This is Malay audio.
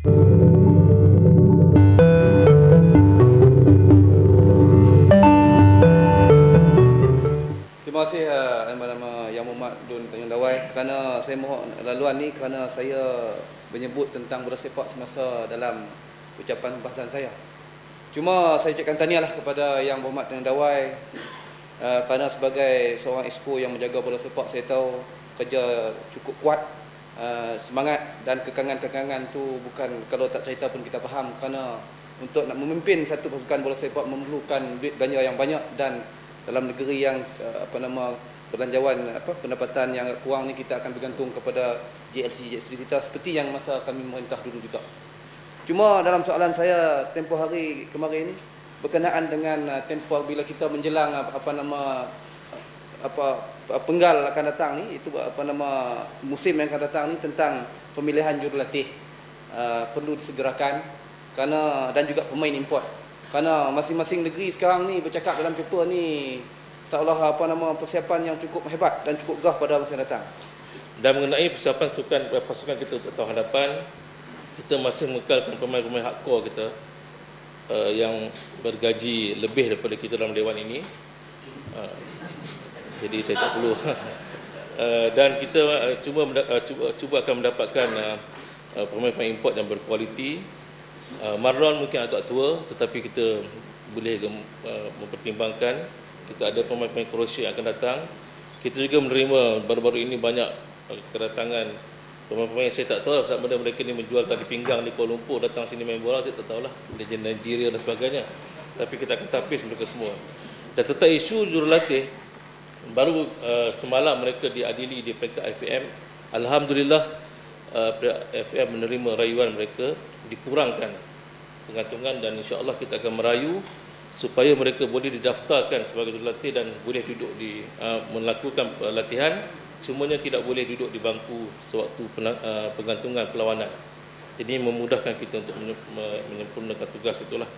Terima kasih uh, nama-nama Yang Muhammad Dun Tanjung Dawai kerana saya mohon laluan ni kerana saya menyebut tentang bola sepak semasa dalam ucapan pembahasan saya. Cuma saya ucapkan tahniahlah kepada Yang Muhammad Tanjung Dawai uh, kerana sebagai seorang esko yang menjaga bola sepak saya tahu kerja cukup kuat uh, semangat dan kekangan-kekangan tu bukan kalau tak cerita pun kita faham kerana untuk nak memimpin satu pasukan bola sepak memerlukan duit belanja yang banyak dan dalam negeri yang uh, apa nama belanjawan apa pendapatan yang agak kurang ni kita akan bergantung kepada JLC JLC kita seperti yang masa kami memerintah dulu juga. Cuma dalam soalan saya tempoh hari kemarin berkenaan dengan uh, tempoh bila kita menjelang apa, apa nama apa penggal akan datang ni itu apa nama musim yang akan datang ni tentang pemilihan jurulatih uh, perlu disegerakan kerana dan juga pemain import kerana masing-masing negeri sekarang ni bercakap dalam paper ni seolah apa nama persiapan yang cukup hebat dan cukup gah pada masa datang. Dan mengenai persiapan sukan pasukan kita untuk tahun hadapan, kita masih mengekalkan pemain-pemain hardcore kita uh, yang bergaji lebih daripada kita dalam dewan ini. Uh, jadi saya tak perlu. uh, dan kita cuba, uh, cuba cuba akan mendapatkan pemain-pemain import yang berkualiti. Marlon mungkin agak tua tetapi kita boleh mempertimbangkan. Kita ada pemain-pemain Croatia yang akan datang. Kita juga menerima baru-baru ini banyak kedatangan pemain-pemain saya tak tahu lah sebab mereka ni menjual tadi pinggang di Kuala Lumpur datang sini main bola saya tak tahulah legend Nigeria dan sebagainya. Tapi kita akan tapis mereka semua. Dan tentang isu jurulatih baru uh, semalam mereka diadili di peringkat IFM Alhamdulillah uh, IFM menerima rayuan mereka dikurangkan pengantungan dan insya-Allah kita akan merayu supaya mereka boleh didaftarkan sebagai jurulatih dan boleh duduk di uh, melakukan latihan cumanya tidak boleh duduk di bangku sewaktu uh, pengantungan perlawanan. Jadi memudahkan kita untuk menyempurnakan tugas itulah.